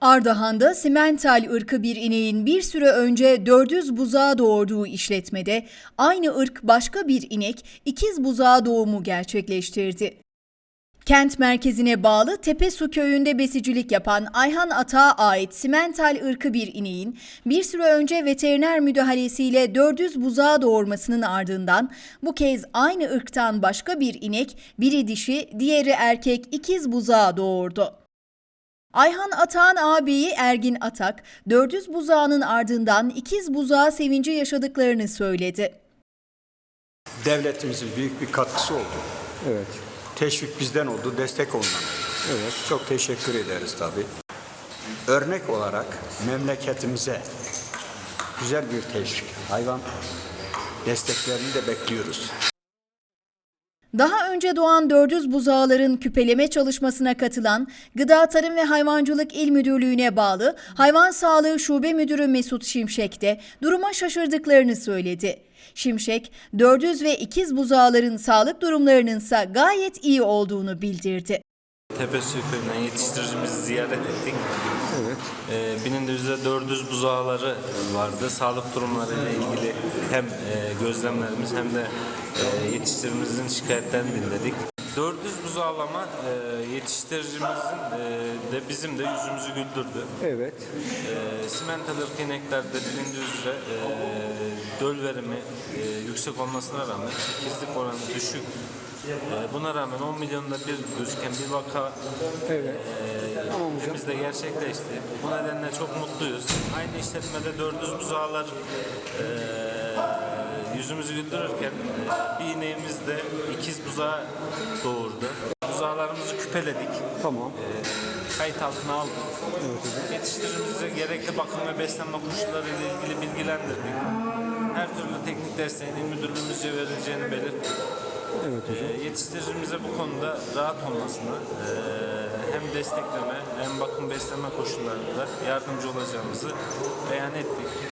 Ardahan'da simental ırkı bir ineğin bir süre önce 400 buzağı doğurduğu işletmede aynı ırk başka bir inek ikiz buzağı doğumu gerçekleştirdi. Kent merkezine bağlı Tepesu köyünde besicilik yapan Ayhan Ata'a ait simental ırkı bir ineğin bir süre önce veteriner müdahalesiyle 400 buzağı doğurmasının ardından bu kez aynı ırktan başka bir inek, biri dişi, diğeri erkek ikiz buzağı doğurdu. Ayhan Atağan ağabeyi Ergin Atak, 400 buzağının ardından ikiz buzağı sevinci yaşadıklarını söyledi. devletimizin büyük bir katkısı oldu. Evet. Teşvik bizden oldu, destek ondan. Evet. Çok teşekkür ederiz tabii. Örnek olarak memleketimize güzel bir teşvik, hayvan desteklerini de bekliyoruz. Daha önce doğan 400 buzağların küpeleme çalışmasına katılan Gıda Tarım ve Hayvancılık İl Müdürlüğü'ne bağlı Hayvan Sağlığı Şube Müdürü Mesut Şimşek de duruma şaşırdıklarını söyledi. Şimşek, 400 ve ikiz buzağların sağlık durumlarının ise gayet iyi olduğunu bildirdi. Tepesi köyünden yetiştiricimizi ziyaret ettik. Evet. Ee, binin de yüzde 400 buzağları vardı. Sağlık durumlarıyla ilgili hem e, gözlemlerimiz hem de e, yetiştiricimizin şikayetlerini dinledik. 400 buzağlama e, yetiştiricimizin e, de bizim de yüzümüzü güldürdü. Evet. E, simental ırk ineklerde bilindiği üzere e, döl verimi e, yüksek olmasına rağmen ikizlik oranı düşük. E, buna rağmen 10 milyonda bir gözüken bir vaka Evet. Tamam hocam. biz de gerçekleşti. Bu nedenle çok mutluyuz. Aynı işletmede 400 buzağlar e, yüzümüzü güldürürken e, bir ineğimiz de ikiz buzağı doğurdu. Buzağlarımızı küpeledik. Tamam. Kayıt altına aldık. Yetiştiricimize gerekli bakım ve beslenme koşullarıyla ilgili bilgilendirdik. Her türlü teknik desteğin il müdürlüğümüzce verileceğini belirttik. Evet hocam. E, yetiştiricimize bu konuda rahat olmasını e, hem destekleme hem bakım beslenme koşullarında yardımcı olacağımızı beyan ettik.